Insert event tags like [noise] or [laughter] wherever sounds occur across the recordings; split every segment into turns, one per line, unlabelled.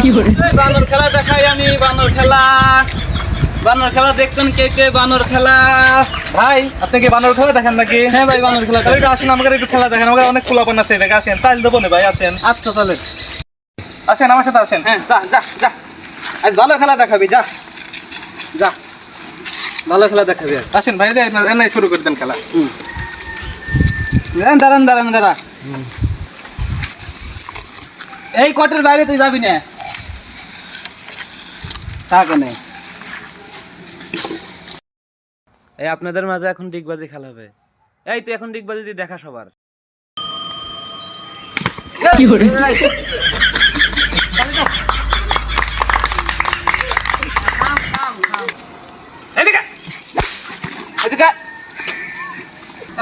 এই বানর খেলা দেখাই আমি বানর খেলা। বানর খেলা দেখবেন কে কে বানর খেলা।
ভাই আপনি কি বানর খেলা দেখেন নাকি?
হ্যাঁ ভাই বানর খেলা
তাহলে একটু আসেন আমাকে একটু খেলা দেখেন আমাকে অনেক পোলাপান আছে দেখে আসেন। তাইল দেবো না ভাই আসেন।
আচ্ছা তাহলে।
আসেন আমার সাথে আসেন।
হ্যাঁ যা যা যা। আজ ভালো খেলা দেখাবি যা। যা। ভালো খেলা দেখাবি
আসেন ভাই এনে- এনে শুরু করে দেন খেলা।
দাঁড়ান দাঁড়ান দাঁড়ান দাঁড়া। এই কটের বাইরে তুই যাবি না। থাকে এই আপনাদের মাঝে এখন ডিগবাজি খেলা হবে। এই তুই এখন ডিগবাজি দিয়ে দেখা সবার।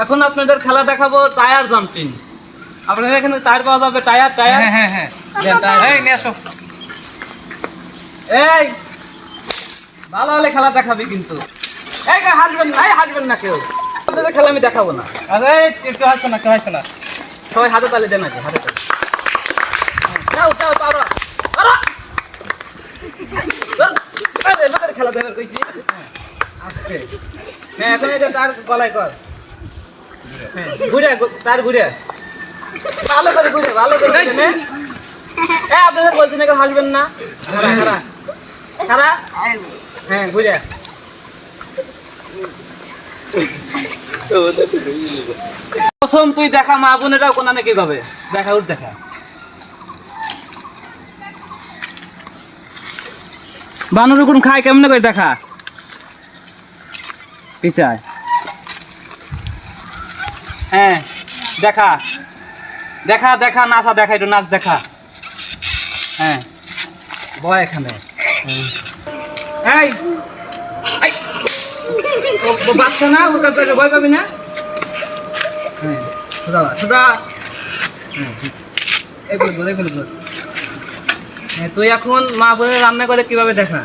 এখন আপনাদের খেলা দেখাবো টায়ার জাম্পিং। আপনাদের এখানে টায়ার পাওয়া যাবে টায়ার টায়ার।
হ্যাঁ হ্যাঁ হ্যাঁ। এই
ভালো হলে খেলা দেখাবি কিন্তু। এই হাসবেন না হাসবেন না কেউ। খেলা আমি দেখাবো না।
আরে একটু হাসো না কেউ না।
সবাই হাতে তালি দেন আছে হাতে তালি। যাও পারো। পারো। খেলা দেখার কইছি। আজকে। হ্যাঁ এখন এটা তার গলায় কর। হ্যাঁ ঘুরে তার ঘুরে। ভালো করে ঘুরে ভালো করে হ্যাঁ? আপনাদের বলছি না কেউ হাসবেন না। হ্যাঁ ঘুরে প্রথম তুই দেখা মা বোনেরাও কোনানে কি পাবে দেখা উঠ দেখা। বানর কোন খায় কেমনে করে দেখা? পিছায়। হ্যাঁ দেখা। দেখা দেখা নাচা দেখা একটু নাচ দেখা। হ্যাঁ বয় এখানে। এই ও- বাচ্চা না ওর কাছে ভয় পাবি না? হ্যাঁ সোজা বা, সোজা হ্যাঁ এই বল বল এই বল বল। হ্যাঁ তুই এখন মা বোনের রান্না করে কীভাবে দেখা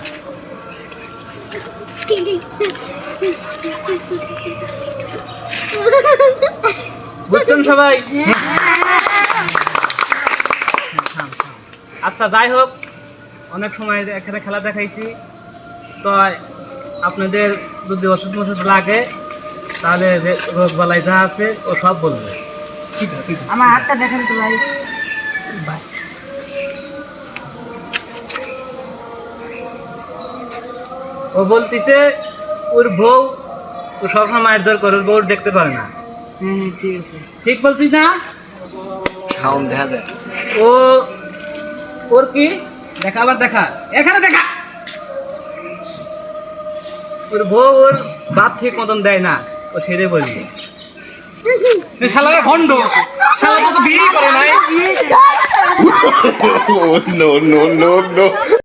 বুঝছেন সবাই? আচ্ছা যাই হোক। অনেক সময় এখানে খেলা দেখাইছি। তো আপনাদের যদি ওষুধ মষুধ লাগে তাহলে রোগ বালাই যা আছে ও সব বলবে। ঠিক আছে
আমার হাতটা দেখেন তো ভাই।
ও বলতিছে ওর বউ ও সবসময় মায়ের দর করে ওর বউ দেখতে পারে না।
হ্যাঁ হ্যাঁ ঠিক আছে।
ঠিক বলছিস না?
সাউন্ড দেখা যায়।
ও ওর কি? দেখা, আবার দেখা। এখানে দেখা। ওর বউ ওর বাপ ঠিক মতন দেয় না, ও ছেড়ে বলবে
শালারা ভণ্ড। শালা তো বিয়ে করে নাই। [laughs]
Oh